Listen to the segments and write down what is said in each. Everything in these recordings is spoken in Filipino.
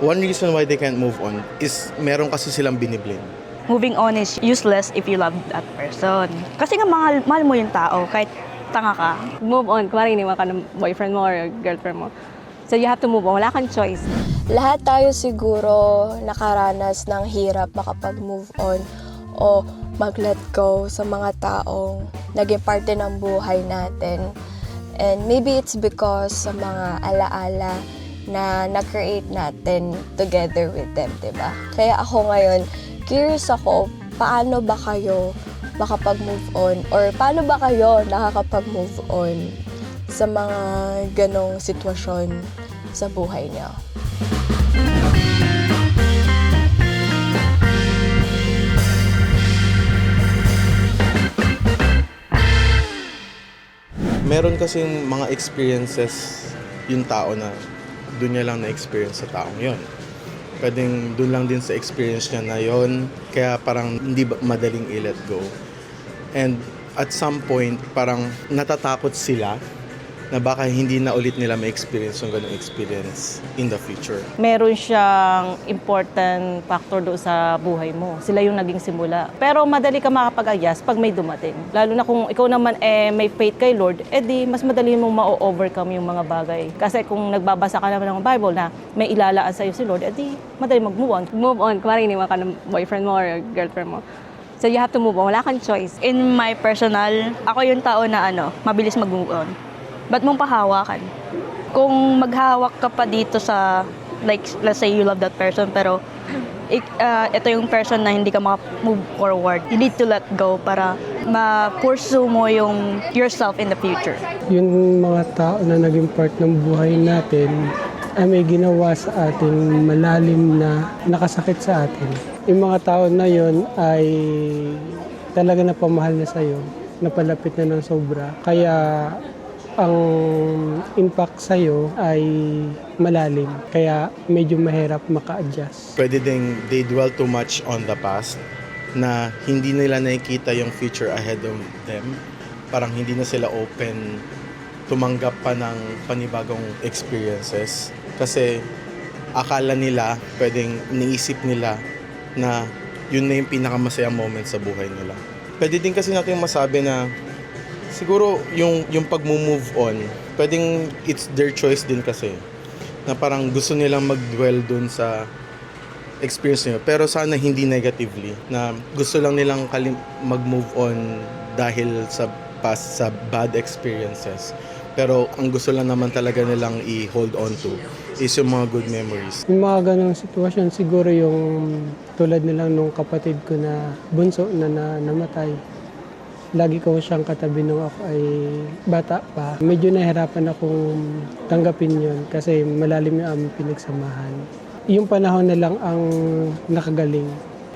one reason why they can't move on is meron kasi silang biniblame. moving on is useless if you love that person. Kasi nga mahal, mahal mo yung tao kahit tanga ka. Move on. Kumari iniwan ka ng boyfriend mo or girlfriend mo. So you have to move on. Wala kang choice. Lahat tayo siguro nakaranas ng hirap makapag-move on o mag-let go sa mga taong naging parte ng buhay natin. And maybe it's because sa mga alaala na na-create natin together with them, ba? Kaya ako ngayon, curious ako, paano ba kayo makapag-move on? Or paano ba kayo nakakapag-move on sa mga ganong sitwasyon sa buhay niyo? Meron kasing mga experiences yung tao na doon niya lang na-experience sa taong yon. Pwedeng doon lang din sa experience niya na yon, kaya parang hindi madaling i-let go. And at some point, parang natatakot sila na baka hindi na ulit nila ma-experience yung ganong experience in the future. meron siyang important factor doon sa buhay mo. Sila yung naging simula. Pero madali ka makapag-adjust pag may dumating. Lalo na kung ikaw naman eh, may faith kay Lord, eh di mas madali mong ma-overcome yung mga bagay. Kasi kung nagbabasa ka naman ng Bible na may ilalaan sa'yo si Lord, eh di madali mag-move on. Move on. Kumari iniwan ka ng boyfriend mo or girlfriend mo. So you have to move on. Wala kang choice. In my personal, ako yung tao na ano, mabilis mag-move on. Ba't mong pahawakan? Kung maghawak ka pa dito sa, like, let's say you love that person, pero ik- ah, ito yung person na hindi ka maka-move forward. You need to let go para ma-pursue mo yung yourself in the future. yung mga tao na naging part ng buhay natin ay may ginawa sa atin malalim na nakasakit sa atin. Yung mga tao na yon ay talaga napamahal na sa'yo, napalapit na ng sobra. Kaya ang impact sa'yo ay malalim. Kaya medyo mahirap maka-adjust. Pwede ding they dwell too much on the past na hindi nila nakikita yung future ahead of them. Parang hindi na sila open tumanggap pa ng panibagong experiences. Kasi akala nila, pwedeng niisip nila na yun na yung pinakamasayang moment sa buhay nila. Pwede din kasi natin masabi na siguro yung, yung pag-move on, pwedeng it's their choice din kasi. Na parang gusto nilang mag-dwell dun sa experience nila. Pero sana hindi negatively. Na gusto lang nilang kalim- mag-move on dahil sa past, sa bad experiences. Pero ang gusto lang naman talaga nilang i-hold on to is yung mga good memories. Yung mga ganong sitwasyon, siguro yung tulad nilang nung kapatid ko na bunso na, na namatay. Lagi ko siyang katabi nung ako ay bata pa. Medyo nahirapan akong tanggapin yun kasi malalim yung aming pinagsamahan. Yung panahon na lang ang nakagaling.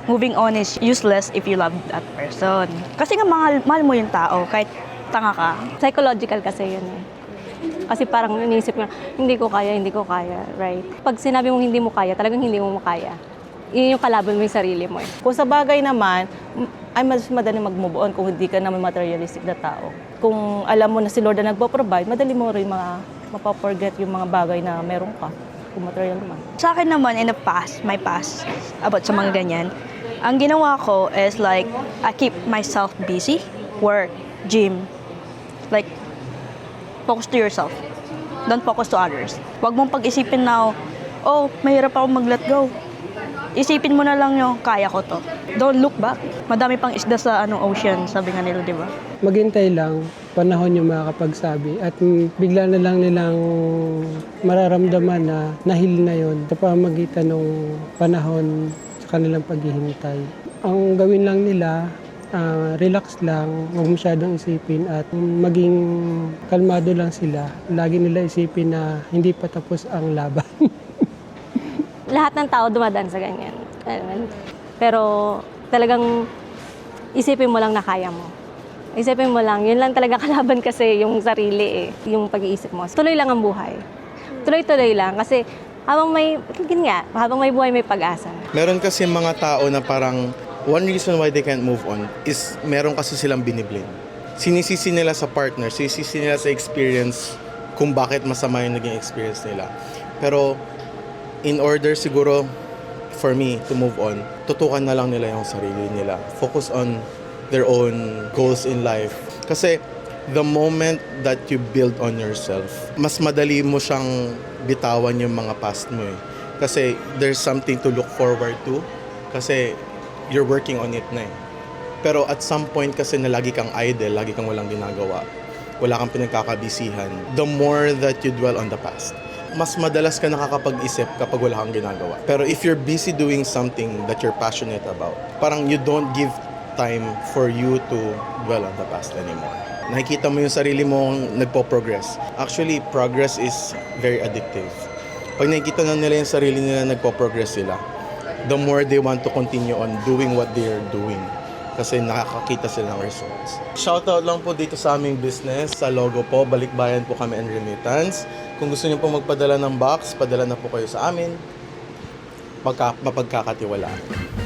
Moving on is useless if you love that person. Kasi nga mahal, mahal mo yung tao kahit tanga ka. Psychological kasi yun eh. Kasi parang iniisip mo, hindi ko kaya, hindi ko kaya, right? Pag sinabi mong hindi mo kaya, talagang hindi mo makaya. Yun yung kalaban mo yung sarili mo eh. Kung sa bagay naman, ay mas madali mag-move on kung hindi ka naman materialistic na tao. Kung alam mo na si Lord na nagpo-provide, madali mo rin mga mapaforget yung mga bagay na meron ka. Kung material naman. Sa akin naman, in the past, my past, about sa mga ganyan, ang ginawa ko is like, I keep myself busy, work, gym, like, focus to yourself. Don't focus to others. Huwag mong pag-isipin na, oh, mahirap ako mag-let go. Isipin mo na lang yung, kaya ko to. Don't look back. Madami pang isda sa anong ocean, sabi nga nila, di ba? Maghintay lang, panahon yung makakapagsabi at bigla na lang nilang mararamdaman na nahil na yon sa pamagitan ng panahon sa kanilang paghihintay. Ang gawin lang nila, ah, relax lang, huwag masyadong isipin at maging kalmado lang sila. Lagi nila isipin na hindi pa tapos ang laban. Lahat ng tao dumadaan sa ganyan. Pero talagang isipin mo lang na kaya mo. Isipin mo lang, yun lang talaga kalaban kasi yung sarili eh, yung pag-iisip mo. Tuloy lang ang buhay. Tuloy-tuloy lang kasi habang may, yun nga, habang may buhay may pag-asa. Meron kasi mga tao na parang one reason why they can't move on is meron kasi silang biniblame. Sinisisi nila sa partner, sinisisi nila sa experience kung bakit masama yung naging experience nila. Pero in order siguro for me to move on, tutukan na lang nila yung sarili nila. Focus on their own goals in life. Kasi the moment that you build on yourself, mas madali mo siyang bitawan yung mga past mo eh. Kasi there's something to look forward to. Kasi you're working on it na eh. Pero at some point kasi na lagi kang idle, lagi kang walang ginagawa, wala kang pinagkakabisihan, the more that you dwell on the past, mas madalas ka nakakapag-isip kapag wala kang ginagawa. Pero if you're busy doing something that you're passionate about, parang you don't give time for you to dwell on the past anymore. Nakikita mo yung sarili mong nagpo-progress. Actually, progress is very addictive. Pag nakikita na nila yung sarili nila nagpo-progress sila, the more they want to continue on doing what they are doing kasi nakakakita sila ng results. Shoutout lang po dito sa aming business, sa logo po, Balikbayan po kami and Remittance. Kung gusto niyo po magpadala ng box, padala na po kayo sa amin. Pagka, mapagkakatiwalaan.